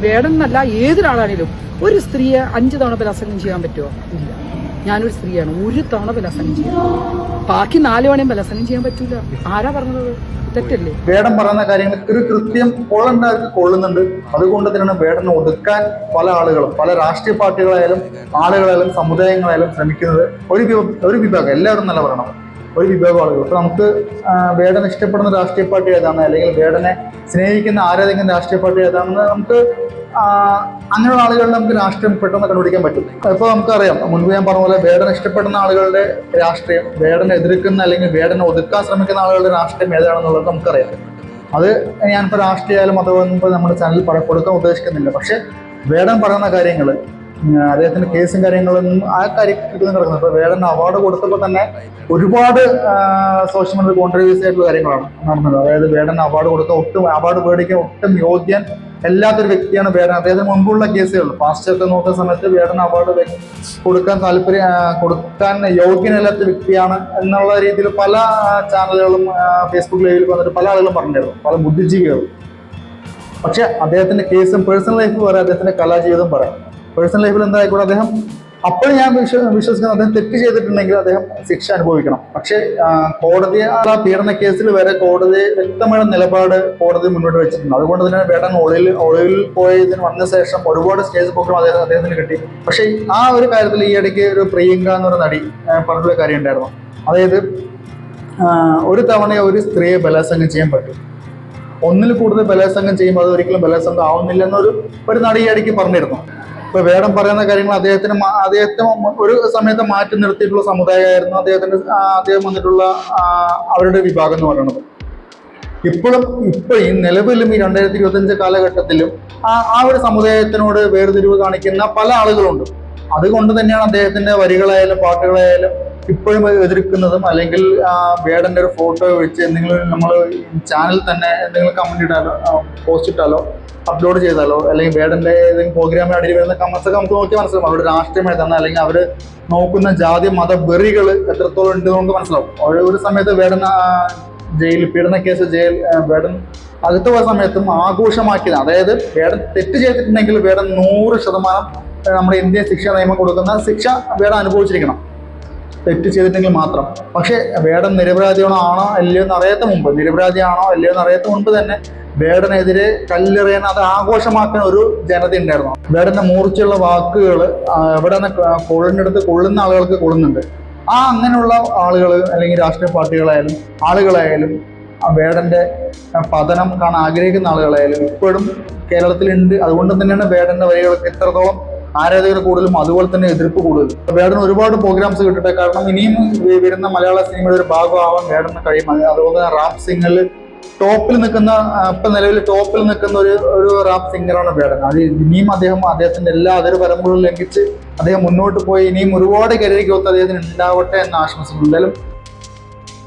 വേടൻ ഏതൊരാളാണെങ്കിലും ഒരു സ്ത്രീയെ അഞ്ച് തവണ ബലാത്സംഗം ചെയ്യാൻ പറ്റുമോ ഇല്ല. ഞാനൊരു സ്ത്രീയാണ്. ഒരു തവണ ബലാത്സംഗം ചെയ്യാം ബാക്കി നാല് തവണയും ബലാത്സംഗം ചെയ്യാൻ പറ്റൂല. ആരാ പറഞ്ഞത്? തെറ്റല്ലേ? വേടം പറയുന്ന കാര്യങ്ങൾ ഒരു കൃത്യം കൊള്ളണ്ടാക്കി കൊള്ളുന്നുണ്ട്. അതുകൊണ്ട് തന്നെയാണ് വേടനെ ഒതുക്കാൻ പല ആളുകളും പല രാഷ്ട്രീയ പാർട്ടികളായാലും ആളുകളായാലും സമുദായങ്ങളായാലും ശ്രമിക്കുന്നത്. ഒരു ഒരു വിഭാഗം. എല്ലാവരും നല്ല പറയണം. ഒരു വിഭാഗം ആളുകൾ ഇപ്പൊ നമുക്ക് വേടനെ ഇഷ്ടപ്പെടുന്ന രാഷ്ട്രീയ പാർട്ടി ഏതാണ്? അല്ലെങ്കിൽ വേടനെ സ്നേഹിക്കുന്ന ആരാധിക്കുന്ന രാഷ്ട്രീയ പാർട്ടി ഏതാണെന്ന് നമുക്ക് അങ്ങനെയുള്ള ആളുകളിൽ നമുക്ക് രാഷ്ട്രീയം പെട്ടെന്ന് കണ്ടുപിടിക്കാൻ പറ്റും. ഇപ്പോൾ നമുക്കറിയാം മുൻപ് ഞാൻ പറഞ്ഞ പോലെ വേടനെ ഇഷ്ടപ്പെടുന്ന ആളുകളുടെ രാഷ്ട്രീയം വേടനെ എതിർക്കുന്ന അല്ലെങ്കിൽ വേടനെ ഒതുക്കാൻ ശ്രമിക്കുന്ന ആളുകളുടെ രാഷ്ട്രീയം ഏതാണെന്നുള്ളത് നമുക്കറിയാം. അത് ഞാനിപ്പോൾ രാഷ്ട്രീയമായാലും ഇപ്പോൾ നമ്മുടെ ചാനലിൽ കൊടുക്കാൻ ഉദ്ദേശിക്കുന്നില്ല. പക്ഷേ വേടൻ പറയുന്ന കാര്യങ്ങൾ അദ്ദേഹത്തിന്റെ കേസും കാര്യങ്ങളൊന്നും ആ കാര്യം നടക്കുന്നത് ഇപ്പൊ വേടൻ അവാർഡ് കൊടുത്തപ്പോൾ തന്നെ ഒരുപാട് സോഷ്യൽ മീഡിയ കോൺട്രവേഴ്സി ആയിട്ടുള്ള കാര്യങ്ങളാണ് നടന്നത്. അതായത് വേടൻ അവാർഡ് കൊടുത്ത ഒട്ടും അവാർഡ് മേടിക്കാൻ ഒട്ടും യോഗ്യൻ അല്ലാത്തൊരു വ്യക്തിയാണ് വേടൻ അദ്ദേഹത്തിന് മുൻപുള്ള കേസുകൾ പാശ്ചാത്യം നോക്കുന്ന സമയത്ത് വേടൻ അവാർഡ് കൊടുക്കാൻ താല്പര്യം കൊടുക്കാൻ യോഗ്യനല്ലാത്ത വ്യക്തിയാണ് എന്നുള്ള രീതിയിൽ പല ചാനലുകളും ഫേസ്ബുക്ക് ലൈവിൽ വന്നിട്ട് പല ആളുകളും പറഞ്ഞിരുന്നു. പല ബുദ്ധിജീവികളും. പക്ഷെ അദ്ദേഹത്തിന്റെ കേസും പേഴ്സണൽ ലൈഫ് പറയാം അദ്ദേഹത്തിന്റെ കലാജീവിതം പറയാം പേഴ്സണൽ ലൈഫിൽ എന്തായിക്കോട്ടെ അദ്ദേഹം അപ്പോഴും ഞാൻ വിശ്വ വിശ്വസിക്കുന്നത് അദ്ദേഹം തെറ്റ് ചെയ്തിട്ടുണ്ടെങ്കിൽ അദ്ദേഹം ശിക്ഷ അനുഭവിക്കണം. പക്ഷേ കോടതി ആ പീഡന കേസിൽ വരെ കോടതി വ്യക്തമായ നിലപാട് കോടതി മുന്നോട്ട് വെച്ചിട്ടുണ്ട്. അതുകൊണ്ട് തന്നെ വേടൻ ഒളിവിൽ ഒളിവിൽ പോയതിന് വന്ന ശേഷം ഒരുപാട് സ്റ്റേജ് പ്രോഗ്രാം അദ്ദേഹം അദ്ദേഹത്തിന് കിട്ടി. പക്ഷേ ആ ഒരു കാര്യത്തിൽ ഈ ഇടയ്ക്ക് ഒരു പ്രിയങ്ക എന്നൊരു നടി പറഞ്ഞിട്ടുള്ള കാര്യം ഉണ്ടായിരുന്നു. അതായത് ഒരു തവണ ഒരു സ്ത്രീയെ ബലാത്സംഗം ചെയ്യാൻ പറ്റും. ഒന്നിൽ കൂടുതൽ ബലാത്സംഗം ചെയ്യുമ്പോൾ അത് ഒരിക്കലും ബലാത്സംഗം ഒരു നടി ഈ ഇടയ്ക്ക് പറഞ്ഞിരുന്നു. ഇപ്പൊ വേടം പറയുന്ന കാര്യങ്ങൾ അദ്ദേഹത്തിന് അദ്ദേഹത്തെ ഒരു സമയത്ത് മാറ്റി നിർത്തിയിട്ടുള്ള സമുദായമായിരുന്നു. അദ്ദേഹത്തിന്റെ അദ്ദേഹം വന്നിട്ടുള്ള അവരുടെ വിഭാഗം എന്ന് പറയുന്നത്. ഇപ്പോഴും ഇപ്പൊ ഈ നിലവിലും ഈ രണ്ടായിരത്തി ഇരുപത്തി അഞ്ച് കാലഘട്ടത്തിലും ആ ആ ഒരു സമുദായത്തിനോട് വേർതിരിവ് കാണിക്കുന്ന പല ആളുകളുണ്ട്. അതുകൊണ്ട് തന്നെയാണ് അദ്ദേഹത്തിന്റെ വരികളായാലും പാട്ടുകളായാലും ഇപ്പോഴും എതിർക്കുന്നതും അല്ലെങ്കിൽ വേടന്റെ ഒരു ഫോട്ടോ വെച്ച് എന്തെങ്കിലും നമ്മൾ ചാനൽ തന്നെ എന്തെങ്കിലും കമന്റ് ഇട്ടാലോ പോസ്റ്റ് ഇട്ടാലോ അപ്ലോഡ് ചെയ്താലോ അല്ലെങ്കിൽ ബേഡന്റെ ഏതെങ്കിലും പ്രോഗ്രാമിൽ അടിയിൽ വരുന്ന കമന്റ്സ് ഒക്കെ നമുക്ക് നോക്കി മനസ്സിലാവും. അവരുടെ രാഷ്ട്രീയം ഏതാണ് അല്ലെങ്കിൽ അവർ നോക്കുന്ന ജാതി മത വെറികൾ എത്രത്തോളം ഉണ്ട് നമുക്ക് മനസ്സിലാവും. ഒരു- സമയത്ത് വേടൻ ജയിൽ പീഡന കേസ് ജയിൽ വേടൻ അകത്ത് പോയ സമയത്തും ആഘോഷമാക്കിയത്. അതായത് വേടൻ തെറ്റ് ചെയ്തിട്ടുണ്ടെങ്കിൽ വേടൻ നൂറ് ശതമാനം നമ്മുടെ ഇന്ത്യൻ ശിക്ഷാ നിയമം കൊടുക്കുന്ന ശിക്ഷ വേടൻ അനുഭവിച്ചിരിക്കണം. തെറ്റ് ചെയ്തിട്ടെങ്കിൽ മാത്രം. പക്ഷേ വേടം നിരപരാധിയാണോ ആണോ അല്ലയോ എന്ന് അറിയാത്ത മുമ്പ് നിരപരാധിയാണോ അല്ലയോ എന്ന് അറിയാത്ത മുമ്പ് തന്നെ വേടനെതിരെ കല്ലെറിയാൻ അത് ആഘോഷമാക്കാൻ ഒരു ജനത ഉണ്ടായിരുന്നു. വേടന്റെ മൂർച്ചയുള്ള വാക്കുകൾ എവിടെ നിന്ന് കൊള്ളിനടുത്ത് കൊള്ളുന്ന ആളുകൾക്ക് കൊള്ളുന്നുണ്ട്. ആ അങ്ങനെയുള്ള ആളുകൾ അല്ലെങ്കിൽ രാഷ്ട്രീയ പാർട്ടികളായാലും ആളുകളായാലും വേടന്റെ പതനം കാണാൻ ആഗ്രഹിക്കുന്ന ആളുകളായാലും ഇപ്പോഴും കേരളത്തിലുണ്ട്. അതുകൊണ്ട് തന്നെയാണ് വേടന്റെ വരികൾക്ക് ഇത്രത്തോളം ആരാധകർ കൂടുതലും അതുപോലെ തന്നെ എതിർപ്പ് കൂടുതലും. വേടന് ഒരുപാട് പ്രോഗ്രാംസ് കിട്ടട്ടെ. കാരണം ഇനിയും വരുന്ന മലയാള സിനിമയുടെ ഒരു ഭാഗമാവാൻ വേടന് കഴിയും. അത് അതുപോലെ റാപ്പ് സിംഗിൽ ടോപ്പിൽ നിൽക്കുന്ന ഇപ്പൊ നിലവിൽ ടോപ്പിൽ നിൽക്കുന്ന ഒരു ഒരു റാപ്പ് സിംഗറാണ് വേടൻ. അത് ഇനിയും അദ്ദേഹം അദ്ദേഹത്തിന്റെ എല്ലാ അതിർ പരമ്പരകളും ലംഘിച്ച് അദ്ദേഹം മുന്നോട്ട് പോയി. ഇനിയും ഒരുപാട് കരിയർ ഗ്രോത്ത് അദ്ദേഹത്തിന് ഉണ്ടാവട്ടെ എന്ന് ആശംസിക്കുന്നു. എന്തായാലും